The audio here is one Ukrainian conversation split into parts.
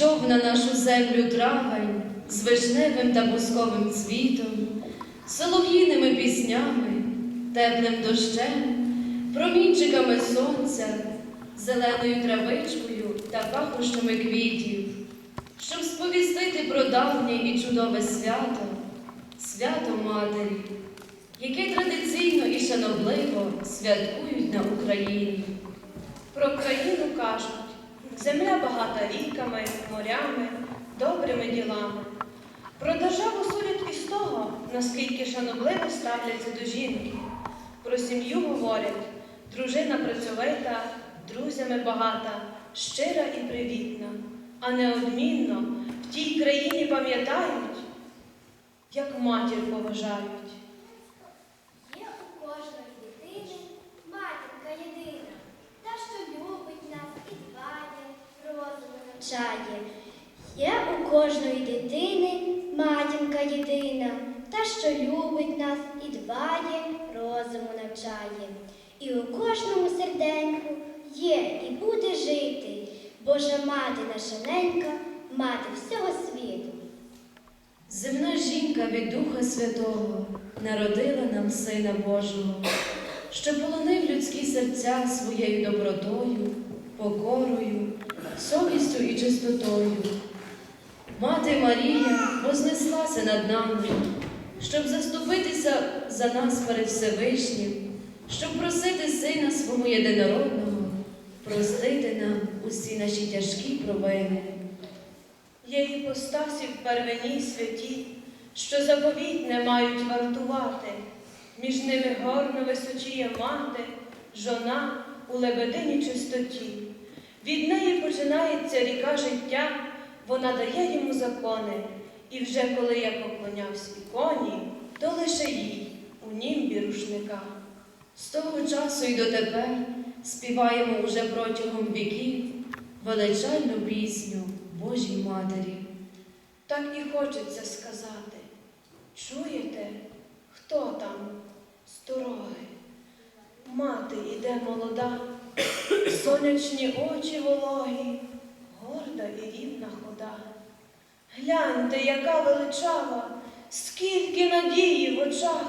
Ішов на нашу землю травень з вишневим та бусковим цвітом, солов'їними піснями, теплим дощем, промінчиками сонця, зеленою травичкою та пахощами квітів, щоб сповістити про давнє і чудове свято, свято Матері, яке традиційно і шанобливо святкують на Україні. Про країну кажуть, земля багата ріками, морями, добрими ділами. Про державу судять із того, наскільки шанобливо ставляться до жінки. Про сім'ю говорять, дружина працьовита, друзями багата, щира і привітна, а неодмінно в тій країні пам'ятають, як матір поважають. Є у кожної дитини матінка єдина, та що любить нас і дбає, навчає. Є у кожної дитини матінка єдина, та що любить нас і дбає, розуму навчає. І у кожному серденьку є і буде жити Божа мати наша ненька, мати всього світу. Земна жінка від Духа Святого народила нам Сина Божого, що полонив людські серця своєю добротою, покорою, совістю і чистотою. Мати Марія вознеслася над нами, щоб заступитися за нас перед Всевишнім, щоб просити Сина свого єдинородного, простити нам усі наші тяжкі провини. Є іпостасі в первині святі, що заповіт не мають вартувати. Між ними горно височіє мати, жона у лебедині чистоті. Від неї починається ріка життя, вона дає йому закони. І вже коли я поклонявся іконі, то лише їй у німбі рушника. З того часу і дотепер співаємо уже протягом віків величальну пісню Божій Матері. Так і хочеться сказати. Чуєте, хто там з дороги? Мати іде молода, сонячні очі вологі, горда і рівна хода. Гляньте, яка величава, скільки надії в очах,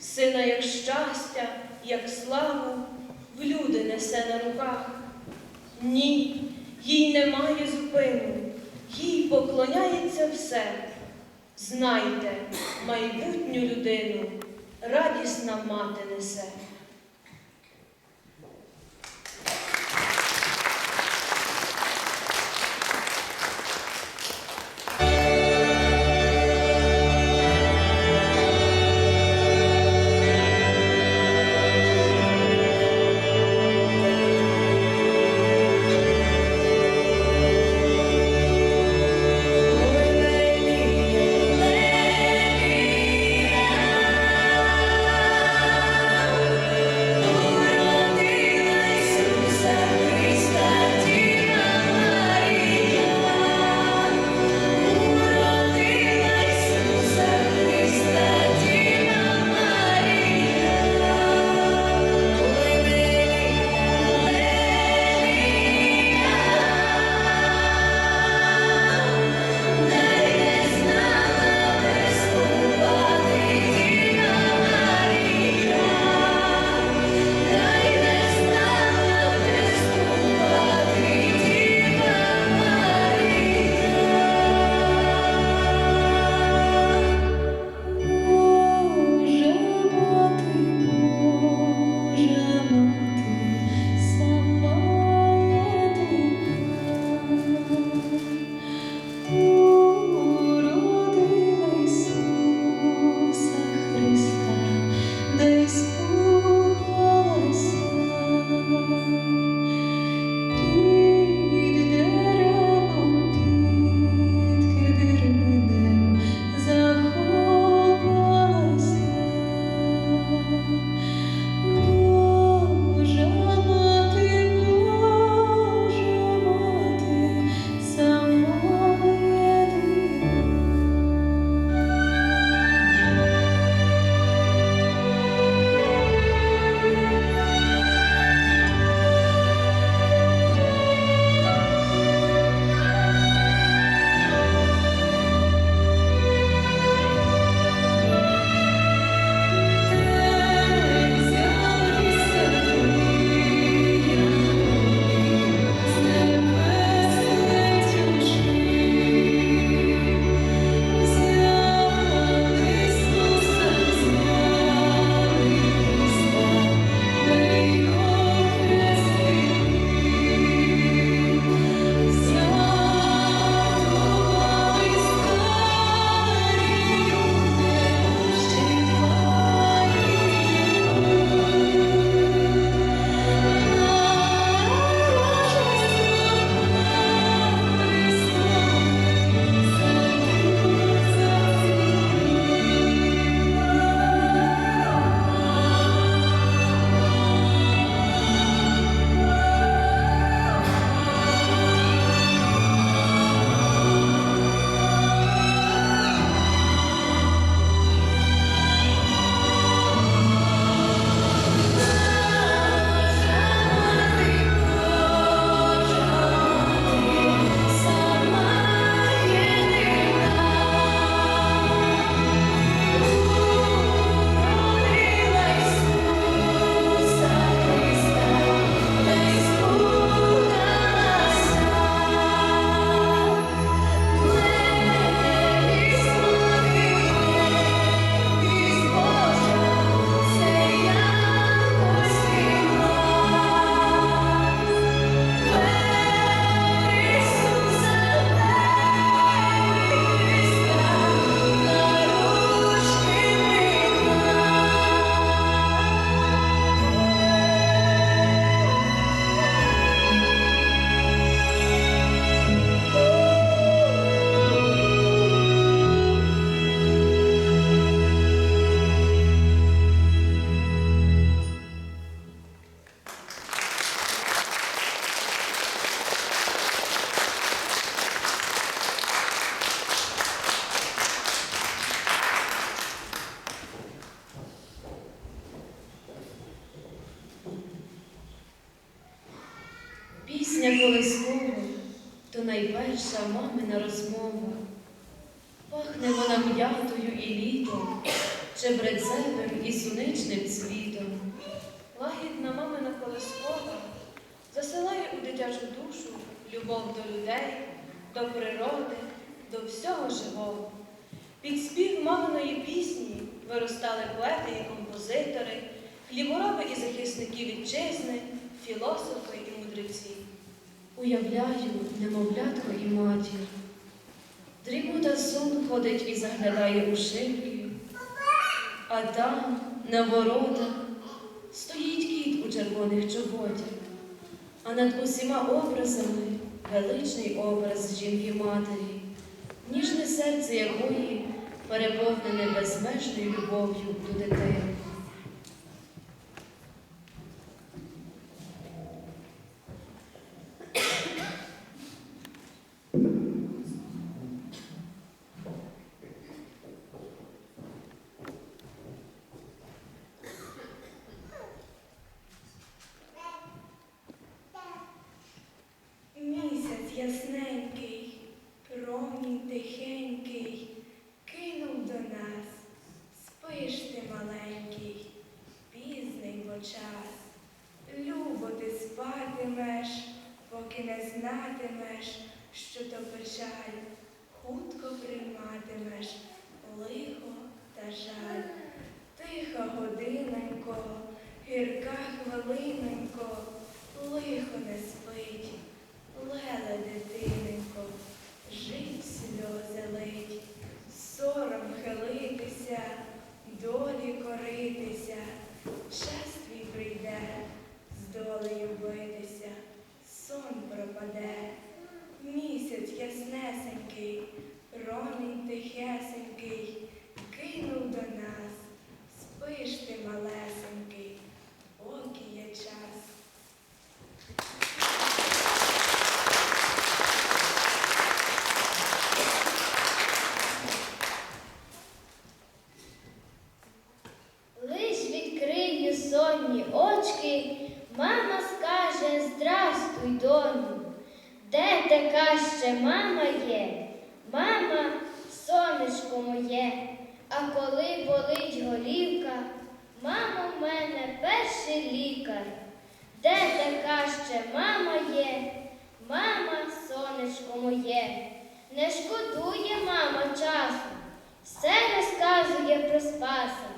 сина, як щастя, як славу, в люди несе на руках. Ні, їй немає зупину, їй поклоняється все. Знайте, майбутню людину радісна мати несе. Чебрецевим і суничним цвітом. Лагідна мамина колискова засилає у дитячу душу любов до людей, до природи, до всього живого. Під спів маминої пісні виростали поети і композитори, хлібороби і захисники вітчизни, філософи і мудреці. Уявляю немовлятко і матір. Дрімота сон ходить і заглядає у шибки, а там, на воротах, стоїть кіт у червоних чоботях, а над усіма образами величний образ жінки-матері, ніжне серце якої переповнене безмежною любов'ю до дитини. Поки не знатимеш, що то печаль, хутко прийматимеш лихо та жаль. Тиха годиненько, гірка хвилиненько, лихо не спить. Леле, дитиненько, жить сльози лить, сором хилитися, долі коритися, час ще мама є? Мама, сонечко моє. А коли болить голівка, мама в мене перший лікар. Де така ще мама є? Мама, сонечко моє. Не шкодує мама часу, все розказує про спаса.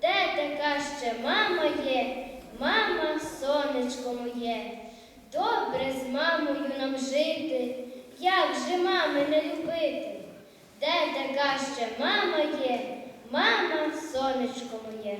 Де така ще мама є, мама, сонечко моє. Добре з мамою нам жити, як же мами не любити? Де така ще мама є, мама, сонечко моє.